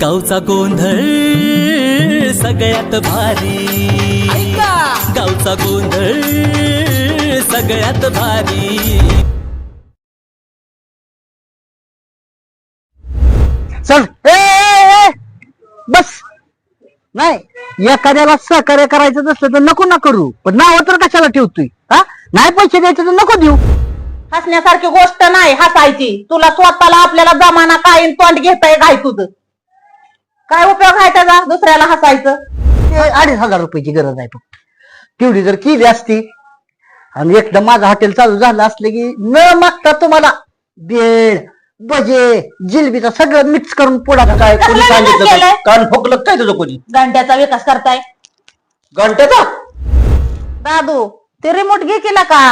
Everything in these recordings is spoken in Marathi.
गावचा गोंधळ सगळ्यात भारी. गावचा गोंधळ सगळ्यात भारी. चल. ए, ए, ए, बस. नाही एखाद्याला सहकार्य करायचं नसलं तर नको ना करू. पण नाव तर कशाला ठेवतोय? हा? नाही पैसे द्यायचे तर नको देऊ. हसण्यासारखी गोष्ट नाही हसायची. तुला स्वतःला आपल्याला जमाना काय आणि तोंड घेताय काय तुझं. काय उपयोग आहे त्याचा? दुसऱ्याला हसायचं. ते अडीच हजार रुपयाची गरज आहे फक्त. तेवढी जर केली असती आणि एकदा माझं हॉटेल चालू झालं असलं की न मागता तुम्हाला बेळ भजे जिलबीचा सगळं मिक्स करून पोडा काय कोणी सांगितलं केलंय? काय? कान फोकलं काय तुझं कोणी? गांड्याचा विकास करताय. घंट्याचा? दादू ते रिमोट घे केला का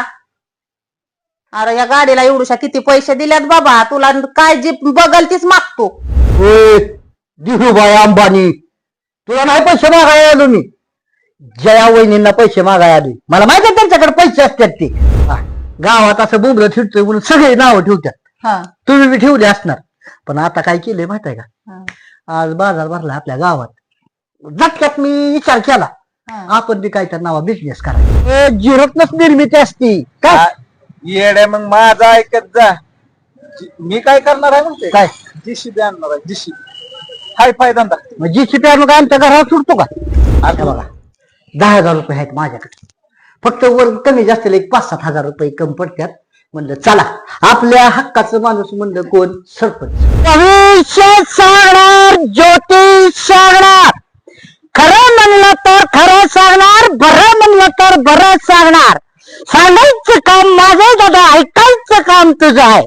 अरे या गाडीला एवढूशा किती पैसे दिल्यात बाबा? तुला काय जी बघल तीच मागतो. ए, धीरूभाई अंबानी. तुला नाही पैसे मागायला आलो मी. जया वहिनींना पैसे मागायला आलोय. मला माहिती आहे त्यांच्याकडे पैसे असतात ते. हा, गावात असं बोंबलं फिरतोय म्हणून सगळे नावं ठेवतात. हा. तुम्ही बी ठेवले असणार. पण आता काय केलंय माहीत आहे का? हा, आज बाजार भरला आपल्या गावात. झटक्यात मी विचार केला. हा. आपण बी काय तर नावा बिझनेस करायचा. झिरोतनच निर्मिती असती. काय? येड्या मग माझा ऐकत जा. जी- मी काय करणार आहे म्हणते काय? जीसीबी आणणार आहे जीसीबी हाय फाय धंदा जी सी मग आमच्या घरात सुटतो का? हे बघा दहा हजार रुपये आहेत माझ्याकडे. फक्त वर कमी जास्त एक पाच सात हजार रुपये कमी पडतात म्हणलं चला आपल्या हक्काचं माणूस म्हणलं कोण? सरपंच. भविष्य सांगणार ज्योतिष सांगणार. खरं म्हणलं तर खरं सांगणार बरं म्हणलं तर बरं सांगणार. सांगायचं काम माझं दादा ऐकायचं काम तुझं आहे.